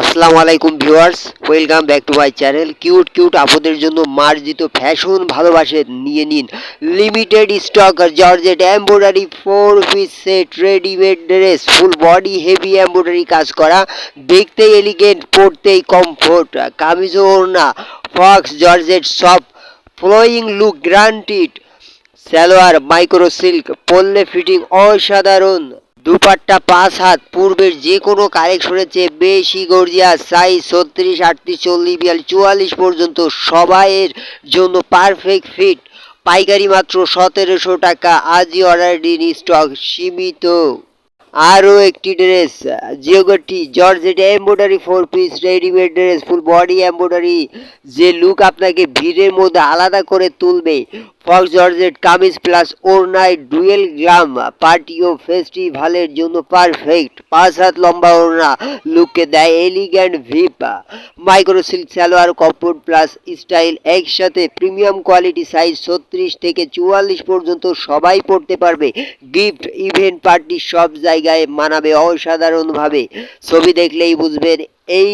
আসসালামু আলাইকুম viewers, welcome back to my channel. Cute cute আপদের জন্য মার্জিত ফ্যাশন ভালোবাসে নিয়ে নিন limited stock georgette embroidery four piece set readymade dress full body heavy embroidery কাজ করা, দেখতেই এলিগেন্ট পরতেই কমফোর্ট কামিজ ওড়না ফক্স জর্জেট সব flowing look guaranteed salwar micro silk পরলে ফিটিং অসাধারণ। দুপাট্টা, পাঁচ হাত পূর্বের যে কোনো কালেকশনের চেয়ে বেশি গর্জিয়াস সাইজ ছত্রিশ, আটত্রিশ, চল্লিশ, বিয়াল্লিশ, চুয়াল্লিশ পর্যন্ত সবাইয়ের জন্য পারফেক্ট ফিট পাইকারি মাত্র সতেরোশো টাকা, আজই অর্ডার স্টক সীমিত। আরও একটি dress জিওগটি georgette embroidery four piece readymade dress full body embroidery যে লুক আপনাকে ভিড়ের মধ্যে আলাদা করে তুলবে ফক্স জর্জেট কামিজ প্লাস ওড়নায় ডুয়েল গ্রাম পার্টি ও ফেস্টিভালের জন্য পারফেক্ট পাঁচ হাত লম্বা ওড়না লুককে দেয় elegant ভিপ micro silk salwar comfort plus style একসাথে প্রিমিয়াম কোয়ালিটি সাইজ ছত্রিশ থেকে চুয়াল্লিশ পর্যন্ত সবাই পড়তে পারবে। গিফট ইভেন্ট পার্টি সব জায়গায় মানাবে অসাধারণভাবে। ছবি দেখলেই বুঝবেন এই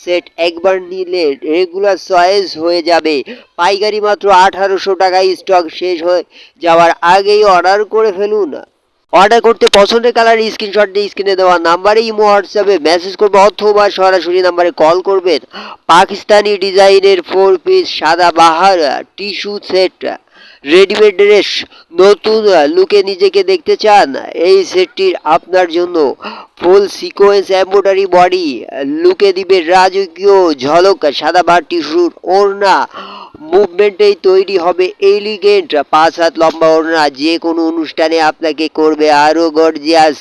সেট একবার নিলে রেগুলার চয়েস হয়ে যাবে। পাইকারি মাত্র আঠারোশো টাকায় স্টক শেষ হয়ে যাওয়ার আগেই অর্ডার করে ফেলুন। অর্ডার করতে পছন্দের কালার স্ক্রিনশট দিয়ে স্ক্রিনে দেওয়া নাম্বারে ইমো হোয়াটসঅ্যাপে মেসেজ করবে অথবা সরাসরি নাম্বারে কল করবেন। পাকিস্তানি ডিজাইনের ফোর পিস সাদা বাহার টিস্যু সেট রেডিমেড ড্রেস নতুন লুকে নিজেকে দেখতে চান। এই সেটটির আপনার জন্য ফুল সিকোয়েন্স এম্ব্রয়ডারি বডি লুকে দিবে রাজকীয় ঝলক, সাদা বার টিস্যুর ওড়না মুভমেন্টেই তৈরি হবে এলিগেন্ট পাঁচ হাত লম্বা ওড়না যে কোনো অনুষ্ঠানে আপনাকে করবে আরও gorgeous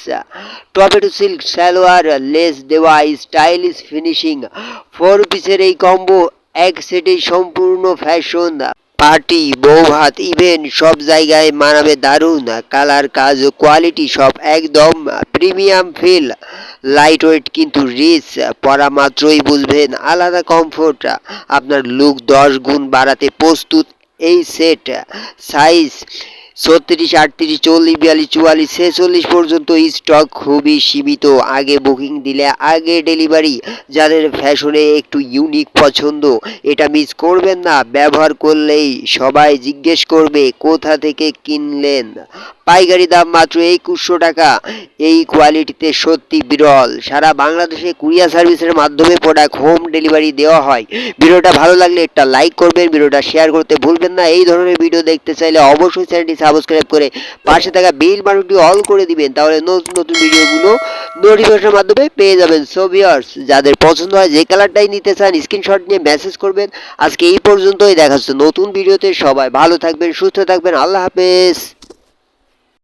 tomato silk salwar lace দেওয়া স্টাইলিশ ফিনিশিং ফোর পিসের এই কম্বো এক সেটেই সম্পূর্ণ ফ্যাশন পার্টি বৌভাত ইভেন্ট সব জায়গায় মানাবে দারুণ। কালার কাজ কোয়ালিটি সব একদম প্রিমিয়াম ফিল লাইট ওয়েট কিন্তু রিচ পরা মাত্রই বুঝবেন। আলাদা কমফোর্ট আপনার লুক দশ গুণ বাড়াতে প্রস্তুত এই সেট সাইজ ছত্রিশ, আটত্রিশ, চল্লিশ, বিয়াল্লিশ, চুয়াল্লিশ, ছেচল্লিশ পর্যন্ত স্টক খুবই সীমিত। আগে বুকিং দিলে, আগে ডেলিভারি যাদের ফ্যাশনে একটু ইউনিক পছন্দ, এটা মিস করবেন না। ব্যবহার করলেই সবাই জিজ্ঞেস করবে, কোথা থেকে কিনলেন? পাইকারি দাম মাত্র একুশশো টাকা। এই কোয়ালিটিতে সত্যি বিরল। সারা বাংলাদেশে কুরিয়ার সার্ভিসের মাধ্যমে প্রোডাক্ট হোম ডেলিভারি দেওয়া হয়। ভিডিওটা ভালো লাগলে একটা লাইক করবেন, ভিডিওটা শেয়ার করতে ভুলবেন না। এই ধরনের ভিডিও দেখতে চাইলে অবশ্যই চ্যানেলটি সাবস্ক্রাইব করে পাশে থাকা বেল বাটনটি অল করে দিবেন, তাহলে নতুন নতুন ভিডিওগুলো নোটিফিকেশনের মাধ্যমে পেয়ে যাবেন। সো ভিউয়ার্স যাদের পছন্দ হয় যে কালারটাই নিতে চান স্ক্রিনশট নিয়ে মেসেজ করবেন। আজকে এই পর্যন্তই, দেখা হচ্ছে নতুন ভিডিওতে সবাই ভালো থাকবেন, সুস্থ থাকবেন। আল্লাহ হাফেজ।